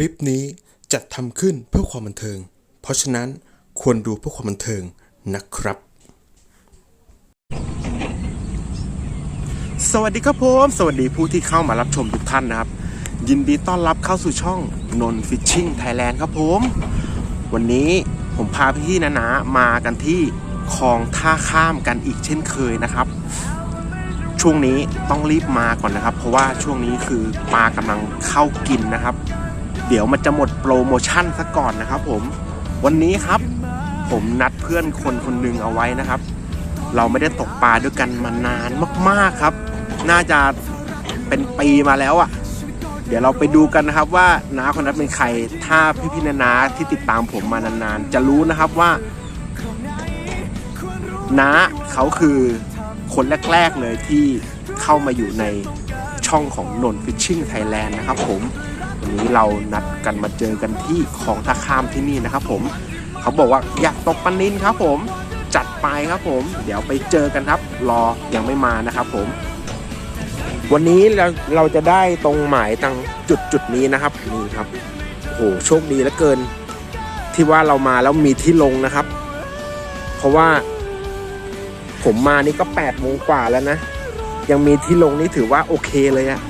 ลิปนี้จัดทำขึ้นเพื่อความบันเทิง เพราะฉะนั้นควรดูเพื่อความบันเทิงนะครับ สวัสดีครับผม สวัสดีผู้ที่เข้ามารับชมทุกท่านนะครับ ยินดีต้อนรับเข้าสู่ช่องนนฟิชชิ่งไทยแลนด์ครับผม วันนี้ผมพาพี่ๆนะนะมากันที่คลองท่าข้ามกันอีกเช่นเคยนะครับ ช่วงนี้ต้องรีบมาก่อนนะครับ เพราะว่าช่วงนี้คือปลากำลังเข้ากินนะครับ เดี๋ยวมันจะหมดโปรโมชั่นซะก่อนนะครับผมวันนี้ครับผมนัดเพื่อนคนคนหนึ่งเอาไว้นะครับ เราไม่ได้ตกปลาด้วยกันมานานมากๆครับ น่าจะเป็นปีมาแล้วอะ่ะ เดี๋ยวเราไปดูกันนะครับว่าน้าคนนั้นเป็นใคร ถ้าพี่ๆนานาที่ติดตามผมมานานๆ จะรู้นะครับว่าน้าเขาคือคนแรกๆเลยที่เข้ามาอยู่ในช่องของนนฟิชชิ่งไทยแลนด์นะครับผม วันนี้เรานัดกันมาเจอกันที่คลองท่าข้ามที่นี่นะครับผมเขาบอกว่าอยากตกปนินครับผมจัดไปครับผม เดี๋ยวไปเจอกันครับ รอยังไม่มานะครับผม วันนี้เราเราจะได้ตรงหมายตังจุดจุดนี้นะครับนี่ครับโอ้โหโชคดีเหลือเกิน ที่ว่าเรามาแล้วมีที่ลงนะครับ เพราะว่า ผมมานี่ก็8ปดโมงกว่าแล้วนะ ยังมีที่ลงนี่ถือว่าโอเคเลยอะ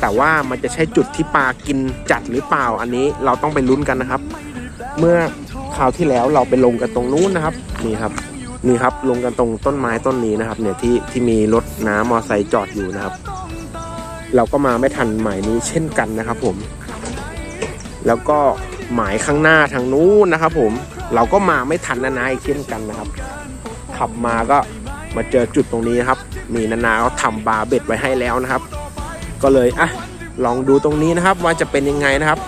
แต่ว่ามันจะใช่จุดที่ปลากินจัดหรือเปล่าอันนี้เราต้องไปลุ้นกันนะครับ เมื่อคราวที่แล้วเราไปลงกันตรงนู้นนะครับนี่ครับนี่ครับลงกันตรงต้นไม้ต้นนี้นะครับเนี่ยที่ที่มีรถน้ำมอไซค์จอดอยู่นะครับ เราก็มาไม่ทันหมายนี้เช่นกันนะครับ ผม แล้วก็หมายข้างหน้าทางนู้นนะครับ ผมเราก็มาไม่ทันนานาอีกเช่นกันนะครับ ขับมาก็มาเจอจุดตรงนี้นะครับนี่นานาเขาทำบาร์เบ็ดไว้ให้แล้วนะครับ ก็เลยอะลองดูตรงนี้นะครับว่าจะเป็นยังไงนะครับ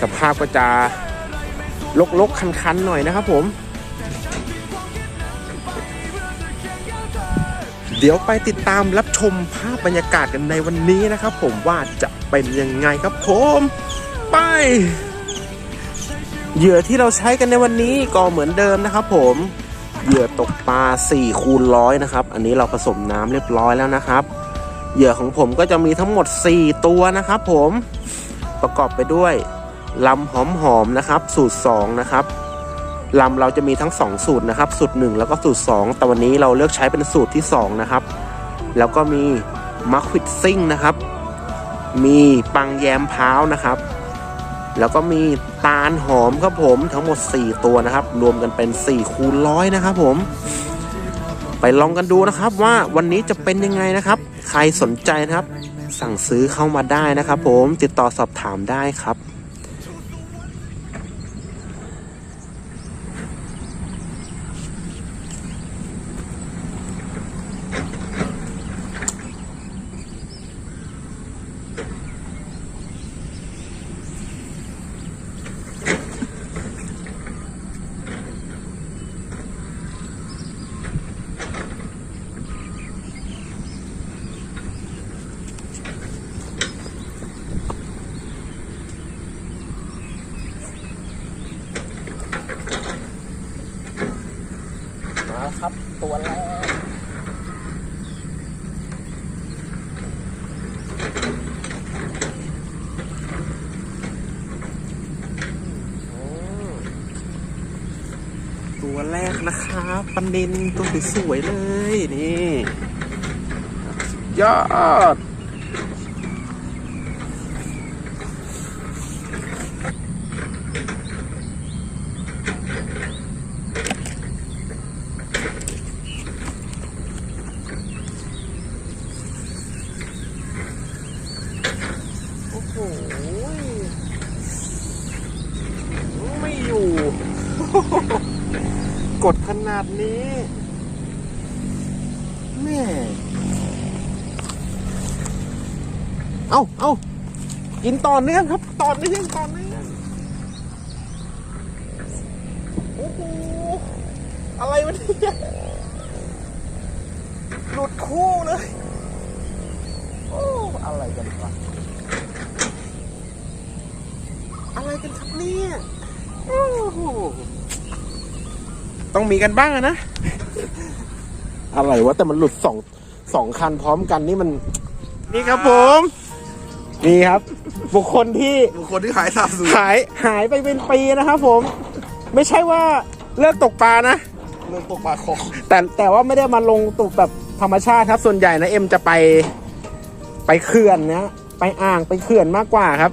สภาพก็จะลกๆคันๆหน่อยนะครับผม เดี๋ยวไปติดตามรับชมภาพบรรยากาศกันในวันนี้นะครับ ผมว่าจะเป็นยังไงครับผมไปเหยื่อที่เราใช้กันในวันนี้ก็เหมือนเดิมนะครับ ผมเหยื่อตกปลา4คูณร้อยนะครับ อันนี้เราผสมน้ำเรียบร้อยแล้วนะครับ เหยื่อของผมก็จะมีทั้งหมด 4 ตัวนะครับผมประกอบไปด้วยลำหอมๆนะครับ สูตร 2 นะครับลำเราจะมีทั้ง 2 สูตรนะครับ สูตร 1 แล้วก็สูตร 2 แต่วันนี้เราเลือกใช้เป็นสูตรที่ 2 นะครับ แล้วก็มีมัควิดซิ่งนะครับ มีปังแยมพร้าวนะครับ แล้วก็มีตาลหอมครับผมทั้งหมด 4 ตัวนะครับ รวมกันเป็น 4 คูณร้อยนะครับผม ไปลองกันดูนะครับว่าวันนี้จะเป็นยังไงนะครับ ใครสนใจนะครับ สั่งซื้อเข้ามาได้นะครับ ผมติดต่อสอบถามได้ครับ มาครับตัวแรกตัวแรกนะครับปันดินตัวสวยๆเลย นี่ยอด ไม่อยู่ กดขนาดนี้แม่เอาเอากินต่อเนื่องครับ ต่อเนื่องต่อเนื่องโอ้โหอะไรวะเนี่ยหลุดคู่เลย โอ้ อะไรกันวะ อะไรกันครับเนี่ยโอ้โหต้องมีกันบ้างอะนะ อะไรวะแต่มันหลุดสองสองคันพร้อมกันนี่มัน นี่ครับผม นี่ครับ บุคคลที่บุคคลที่หายสาบสูญหายหายไปเป็นปีนะครับผม ไม่ใช่ว่าเลิกตกปลานะเริ่มตกปลาคอแต่แต่ว่าไม่ได้มาลงตกแบบธรรมชาติครับ ส่วนใหญ่นะเอ็มจะไปไปเขื่อนนะไปอ่างไปเขื่อนมากกว่าครับ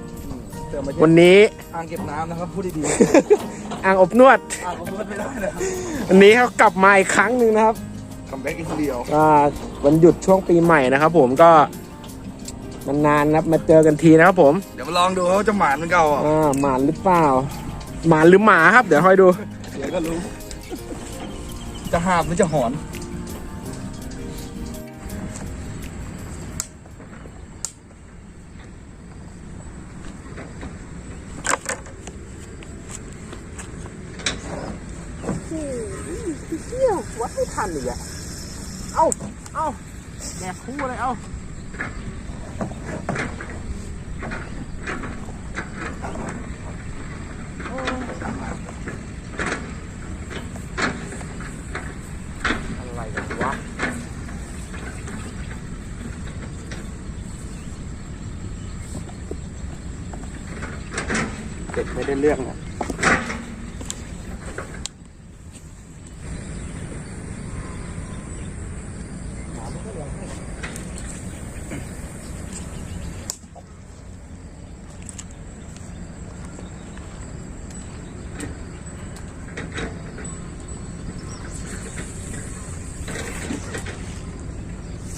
แต่มาวันนี้อ่างเก็บน้ำนะครับพูดดีอ่างอบนวด ๆ อ่างก็พูดไม่ได้นะครับวันนี้เขากลับมาอีกครั้งหนึ่งนะครับ คัมแบ็กอินเดียอ่าวันหยุดช่วงปีใหม่นะครับผมก็นานๆนะครับมาเจอกันทีนะครับผมเดี๋ยวมาลองดูเขาจะหมานเหมือนเก่าอะอ่าหมานหรือเปล่า หมานหรือหมาครับ เดี๋ยวคอยดู เดี๋ยวก็รู้ จะหาบหรือจะหอน นอีกอะเอ้า เอ้าแดกคู่เลยเอ้าอะไรกันวะเด็กไม่ได้เรื่องนะ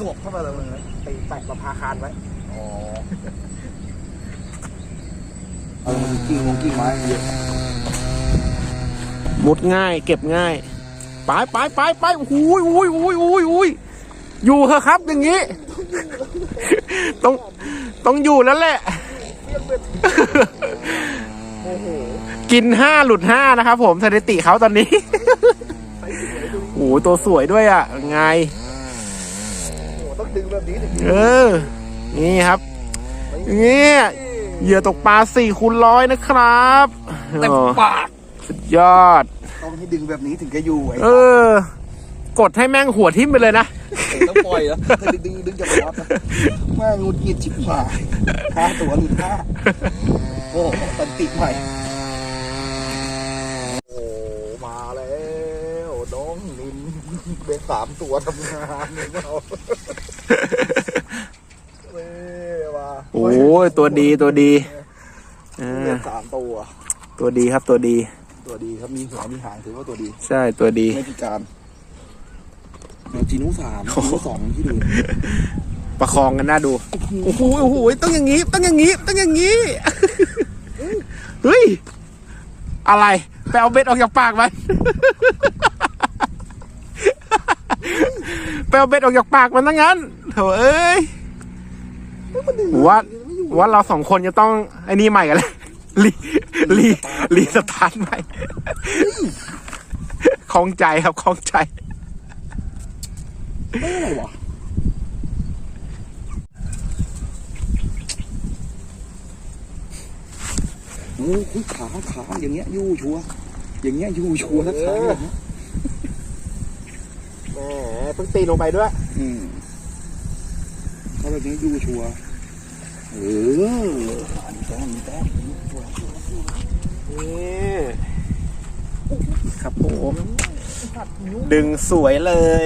วบเข้าไปเลยมึงนะไปแปะประภาคารไว้อ๋อเอามันกิ่งมงกิ่งไม้เยอะมุดง่ายเก็บง่ายไปไปไปไปอุ้ยอุ้ยอุ้ยอุ้ยอุ้ยอยู่เถอะครับอย่างนี้ ต้องต้องอยู่แล้วแหละ กินห้าหลุดห้านะครับผมสถิติเขาตอนนี้โอ้โหตัวสวยด้วยอะ ไงโอ้ต้อง ดึงแบบนี้ถึงเออ นี่ครับนี่เหยื่อตกปลาสี่คูณร้อยนะครับเต็มอ๋อปากสุดยอด ต้องให้ดึงแบบนี้ถึงจะอยู่ไอ้เออ กดให้แม่งหัวทิ่มไปเลยนะต้องปล่อยแล้วถ้าดึงดึงดึงจะไปรับนะแม่งงุดหงิดชิบหายห้าตัวหลุดห้าโอ้ตันติใหม่ โอ้ มาแล้วน้องนิน เป็นสามตัวทำงานเนี่ยเราเว้ยว่าโอ้ยตัวดีตัวดีเออเป็นสามตัว ตัวดีครับตัวดี ตัวดีครับมีหัวมีหางถือว่าตัวดี ใช่ตัวดีไม่พิการแมวจีนูสามจีนูสองที่ดูประคองกันน่าดูโอ้โหโอ้โหต้องอย่างนี้ต้องอย่างนี้ต้องอย่างนี้เฮ้ยอะไรไปเอาเบ็ดออกจากปากไป ไปเอาเบ็ดออกจากปากมันทั้งนั้นโถเอ้ยว่าว่าเราสองคนจะต้องไอ้นี่ใหม่กันเลยรีรีรีสตาร์ทใหม่คล่องใจครับคล่องใจไม่อะไรวะโอ้คุยขาขาอย่างเงี้ยยู่ชัวร์อย่างเงี้ยยู่ชัวร์นะขาแบบเนี้ยแหม เพิ่งตีลงไปด้วย อืมเขาแบบนี้ยูชัวร์เอออันนี้ต้มมีแต้มนี่ครับผมดึงสวยเลย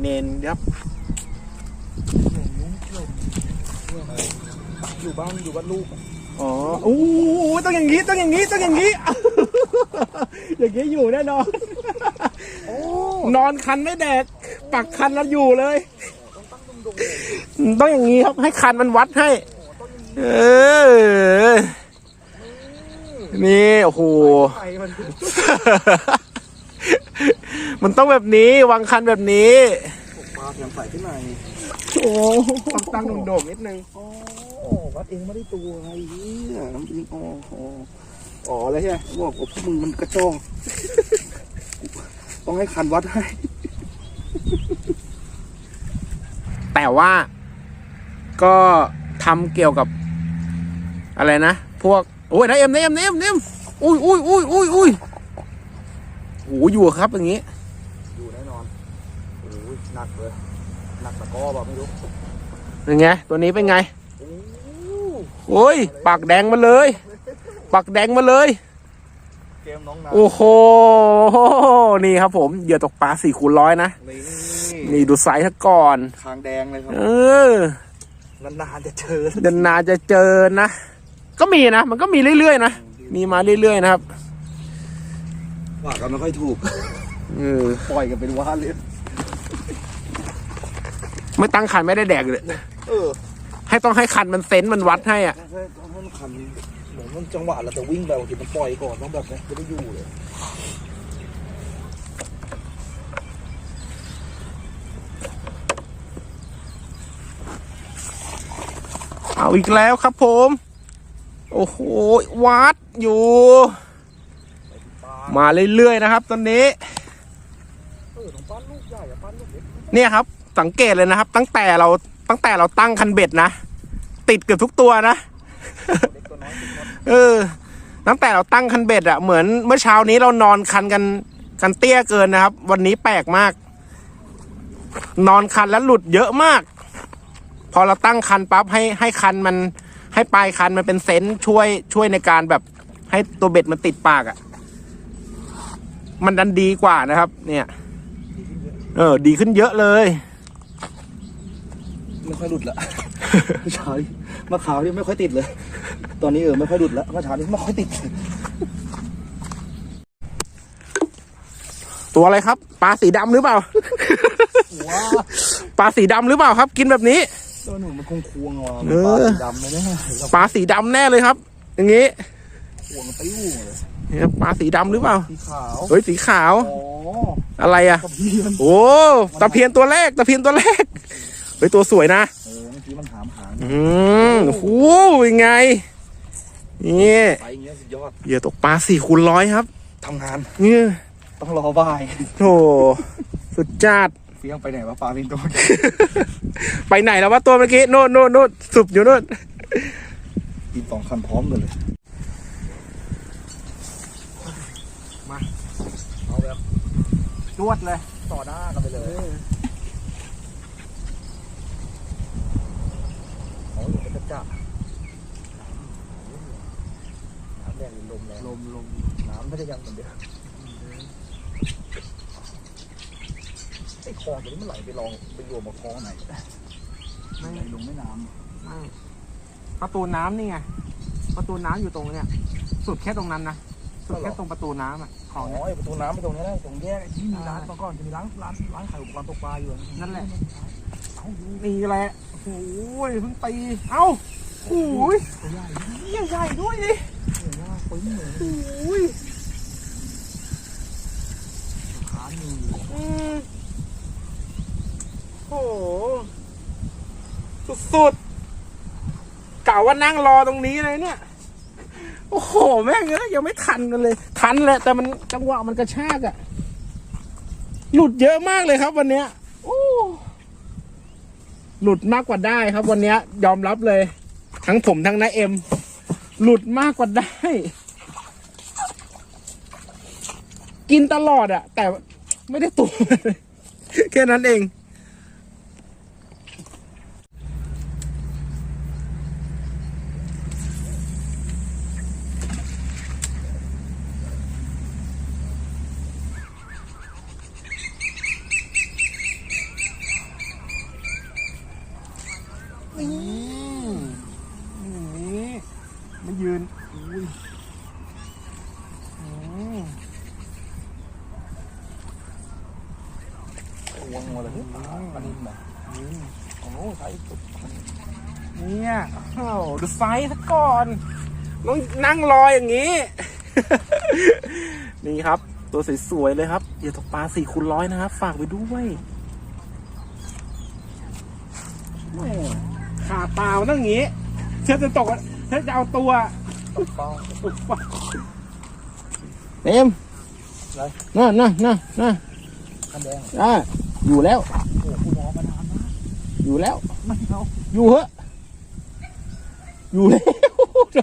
เน้นยับ อยู่บ้านอยู่บ้านลูก อ๋ออู้ต้องอย่างนี้ต้องอย่างนี้ต้องอย่างนี้ อย่างนี้อยู่แน่นอนนอนคันไม่แดก ปักคันแล้วอยู่เลย ต้องอย่างนี้ครับให้คันมันวัดให้ เออ นี่ โอ้โห มันต้องแบบนี้ วางคันแบบนี้ปลาเสียงใส่ขึ้นในโอ้ต้องตั้งโด่งๆนิดนึง โอ้วัดเองไม่ได้ตัวไอ้เหี้ยน้ำยิงอ๋ออ๋ออ๋อเลยใช่ไหมบอกว่าพวกมึงมันกระจอกต้องให้คันวัดให้ แต่ว่าก็ทำเกี่ยวกับอะไรนะ พวก โอ้ยนายเอ็มนายเอ็มนายเอ็มนายเอ็มอุ้ยอุ้ยอุ้ยอุ้ยอุ้ยโอ้อยู่ครับอย่างนี้อยู่แน่นอนโอ้ยหนักเลยหนักตะกร้อแบบไม่รู้เป็นไงตัวนี้เป็นไงโอ้โอ้ยปากแดงมาเลยปากแดงมาเลยเกมน้องนาโอ้โหนี่ครับผมเหยื่อตกปลาสี่คูณร้อยนะ นี่นี่ดูไซส์ซะก่อน คางแดงเลยครับ เออนานๆจะเจอเดินนานจะเจอนะ ก็มีนะ มันก็มีเรื่อยๆนะ มีมาเรื่อยๆนะครับ ว่ากันไม่ค่อยถูก เออ ปล่อยกันเป็นว่านเลย ไม่ตั้งคันไม่ได้แดกเลย เออให้ต้องให้คันมันเซนส์มันวัดให้อะให้ให้มันคันเหมือนมันจังหวะเราจะวิ่งแบบทีมันปล่อยก่อนต้องแบบนี้จะได้อยู่เลย เอาอีกแล้วครับผม โอ้โหวัดอยู่ มาเรื่อยๆนะครับ ตอนนี้เนี่ยครับ สังเกตเลยนะครับ ตั้งแต่เราตั้งแต่เราตั้งคันเบ็ดนะ ติดเกือบทุกตัวนะ เอยติดหมดเออตั้งแต่เราตั้งคันเบ็ดอะเหมือนเมื่อเช้านี้เรานอนคันกันกันเตี้ยเกินนะครับ วันนี้แปลกมาก นอนคันแล้วหลุดเยอะมาก พอเราตั้งคันปั๊บให้ให้คันมันให้ปลายคันมันเป็นเซนส์ช่วยช่วยในการแบบให้ตัวเบ็ดมันติดปากอะมันดันดีกว่านะครับ เนี่ย เออ ดีขึ้นเยอะเลยไม่ค่อยหลุดละเมื่อเช้านี่เมื่อขาวนี่ไม่ค่อยติดเลย ตอนนี้เออไม่ค่อยหลุดแล้วเมื่อเช้านี่ไม่ค่อยติด ตัวอะไรครับ ปลาสีดำหรือเปล่าว้าปลาสีดำหรือเปล่าครับ กินแบบนี้ ตัวหนูมันคงควงอะเอปลาอสีดำเลยเนี่ยปลาสีดำแน่เลยครับ อย่างนี้ควงติ้วเลยเนี่ยปลาสีดำหรือเปล่า สีขาว เฮ้ยสีขาว อ๋ออะไรอะกับเพียนโอ้ตะเพียนตัวแรก ตะเพียนตัวแรก เฮ้ยตัวสวยนะ เออเมื่อกี้มันหามหางอืมโอ้โหยังไง นี่ไปอย่างเงี้ยสุดยอดเหยื่อตกปลาสี่คูณร้อยครับทำงานนี่ต้องรอบ่ายโถสุดจัด เฟี้ยงไปไหนวะปลาพินโตไปไหนแล้ววะตัวเมื่อกี้โน่นโน่นโน่นสุบอยู่โน่นกินสองคันพร้อมกันเลย มา เอาแบบจวดเลย ต่อหน้ากันไปเลยเอาอยู่เป็นกระจ่าน้ำแรงหรือลมแรงลมลมน้ำไม่ได้ยังเหมือนเดิมไอ้ค ลองตัวนี้มันไหลไปลองไปรวมกับคลองไหนไหลลงแม่น้ำไม่ประตูน้ำนี่ไง ประตูน้ำอยู่ตรงเนี้ย สุดแค่ตรงนั้นนะ สุดแค่ตรงประตูน้ำอะขอ๋อองเนี้ยไอ้ประตูน้ำไปตรงนี้นะตรงแยกไอ้ที่มีร้านเมื่อก่อนจะมีร้านร้านร้านขายอุปกรณ์ตกปลาอยู่นั่นแหละ เอาดูนี่แหละโอ้โหเพิ่งตี เอ้าโอ้ยตัวใหญ่เหี้ยใหญ่ด้วยดิเห็นว่าปึ้งเลยโอ้ยขาหนึ่งอืม โอ้โห สุดๆกะว่านั่งรอตรงนี้เลยเนี่ย โอ้โห แม่งเอ้ยยังไม่ทันกันเลย ทันแหละแต่มันจังหวะมันกระชากอะหลุดเยอะมากเลยครับ วันเนี้ยโอ้หลุดมากกว่าได้ครับ วันเนี้ย ยอมรับเลย ทั้งผมทั้งนายเอ็ม หลุดมากกว่าได้ กินตลอดอะแต่ไม่ได้ตัวแค่นั้นเอง นี่อย่างนี้มายืนอุ้ยอืม วงมาเลยอันนี้มาโอ้โหใช้จุด เนี่ยโอ้โหดู ไซส์ซะก่อนต้องนั่งรออย่างนี้ นี่ครับ ตัวสวยๆเลยครับเหยื่อตกปลาสี่คูณร้อยนะครับ ฝากไว้ด้วยแม่ขาเปล่านั่งอย่างนี้เชื่อจะตกอะเชื่อจะเอาตัวตกเป้าเอ็มอะไรน่ะน่ะน่ะน่ะคันแดงอะอยู่แล้วโอ้โหคุณมองมานานนะอยู่แล้วไม่เอาอยู่เหอะ อยู่แล้วโถ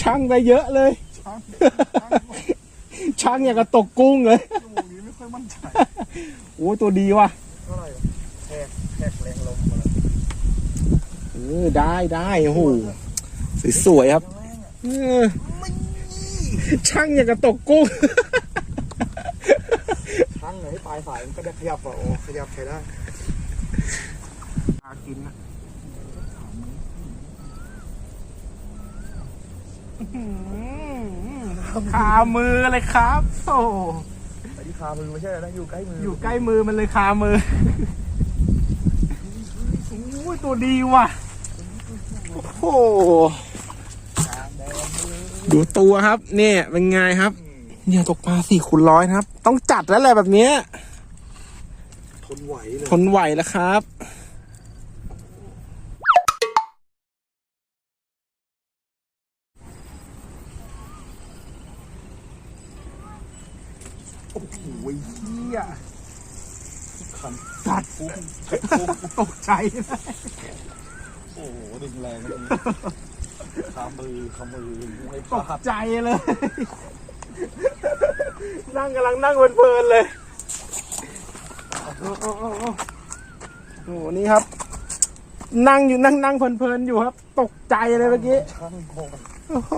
ช่างได้เยอะเลยช้างช่างอย่างกับตกกุ้งเลยชั่วโมงนี้ไม่ค่อยมั่นใจโอ้ตัวดีว่ะเท่าไหร่แทกแทกแรงลมมาเลยอได้ได้โอ้โหสวยๆครับเออช่างอย่างกับตกกุ้งทั้งไหนปลายสายมันก็ได้ขยับอะโอ้ขยับใช้ได้ กินนะคามือเลยครับโอ้ไอ้ที่คามือไม่ใช่นะอยู่ใกล้มือออยู่ใกล้มือมันเลยคามือโอ้ยตัวดีว่ะ โอ้โห ดูตัวครับ เนี่ยเป็นไงครับ เนี่ยตกปลาสี่คูณร้อยนะครับ ต้องจัดแล้วแหละแบบเนี้ย ทนไหวเลย ทนไหวแล้วครับ โอ้โห เฮียคันจัดฟุ้งตกใจนะโอ้โหดึงแรงเลยคามือคามือไม่พตลากดใจเลย นั่งกำลังนั่งเพลินๆเลย โอ้โอ้โอ้โอ้โอ้โหนี่ครับ นั่งอยู่นั่งนั่งเพลินๆอยู่ครับ ตกใจเลยเมื่อกี้ ช่างคงโอ้โห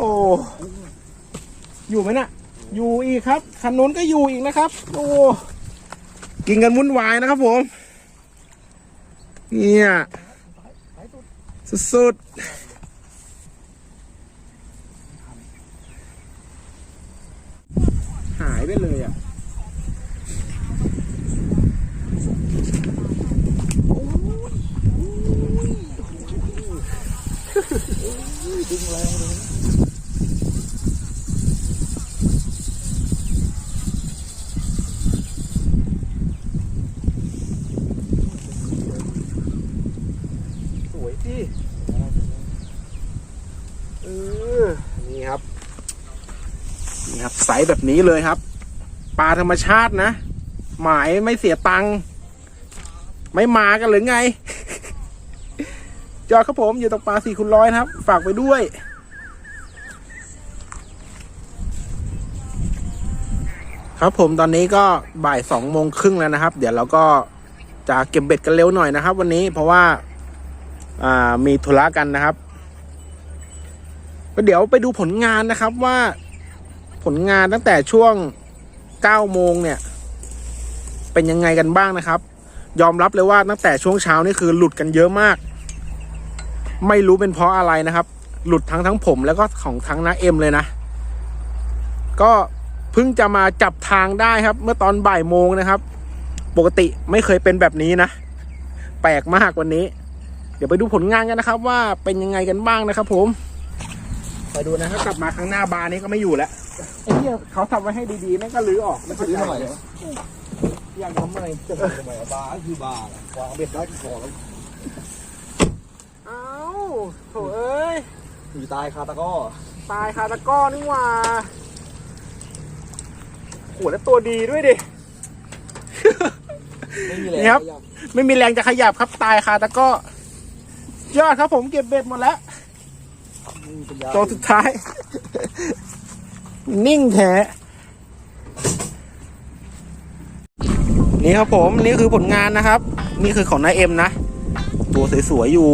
อยู่ไหมน่ะ อยู่อีกครับคันนู้นก็อยู่อีกนะครับ โอ้ กินกันวุ่นวายนะครับผม เนี่ย สุดๆ หายไปเลยอะ ดึงแรงเลย สวยที่เออ นี่ครับ นี่ครับไซส์แบบนี้เลยครับ ปลาธรรมชาตินะ หมายไม่เสียตังค์ไม่มากันหรือไง จอดครับผมอยู่ตรงปลาสี่คูณร้อยครับ ฝากไว้ด้วยครับผมตอนนี้ก็บ่ายสองโมงครึ่งแล้วนะครับ เดี๋ยวเราก็จะเก็บเบ็ดกันเร็วหน่อยนะครับ วันนี้เพราะว่าอ่ามีธุระกันนะครับก็เดี๋ยวไปดูผลงานนะครับว่า ผลงานตั้งแต่ช่วง9โมงเนี่ย เป็นยังไงกันบ้างนะครับ ยอมรับเลยว่าตั้งแต่ช่วงเช้านี่คือหลุดกันเยอะมาก ไม่รู้เป็นเพราะอะไรนะครับ หลุดทั้งทั้งผมแล้วก็ของทั้งน้าเอ็มเลยนะ ก็เพิ่งจะมาจับทางได้ครับ เมื่อตอนบ่ายโมงนะครับ ปกติไม่เคยเป็นแบบนี้นะ แปลกมากวันนี้ เดี๋ยวไปดูผลงานกันนะครับ ว่าเป็นยังไงกันบ้างนะครับ ผม ไปดูนะครับกลับมาข้างหน้าบาร์นี้ก็ไม่อยู่แล้ว หี้ยเขาทำไว้ให้ดีๆแม่งก็ลื้อออกมันซื้อทำไมอย่างทำไมจะทำไมบาร์คือบาร์วางเบ็ดได้กี่ของแล้วเอ้าโถเอ้ยหนีตายคาตะก้อตายคาตะก้อนี่หว่าโหแล้วตัวดีด้วยดิไม่มีแรงนี่ครับ ไม่มีแรงจะขยับครับตายคาตะก้อยอดครับผมเก็บเบ็ดหมดแล้ว ตัวสุดท้าย นิ่งแท้นี่ครับผมนี่คือผลงานนะครับ นี่คือของนายเอ็มนะ ตัวสวยๆอยู่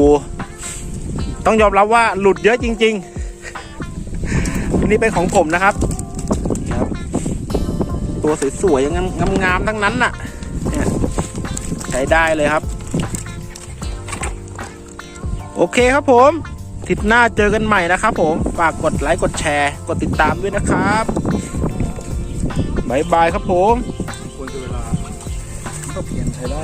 ต้องยอมรับว่าหลุดเยอะจริงๆอนนี้เป็นของผมนะครับครับตัวสวยๆงงามๆทั้งนั้นน่ะใช้ได้เลยครับ โอเคครับผม ทิตย์หน้าเจอกันใหม่นะครับผม ฝากกดไลค์กดแชร์ กดติดตามด้วยนะครับบายบายครับผมควรจะเวลาก็เปลี่ยนใช้ได้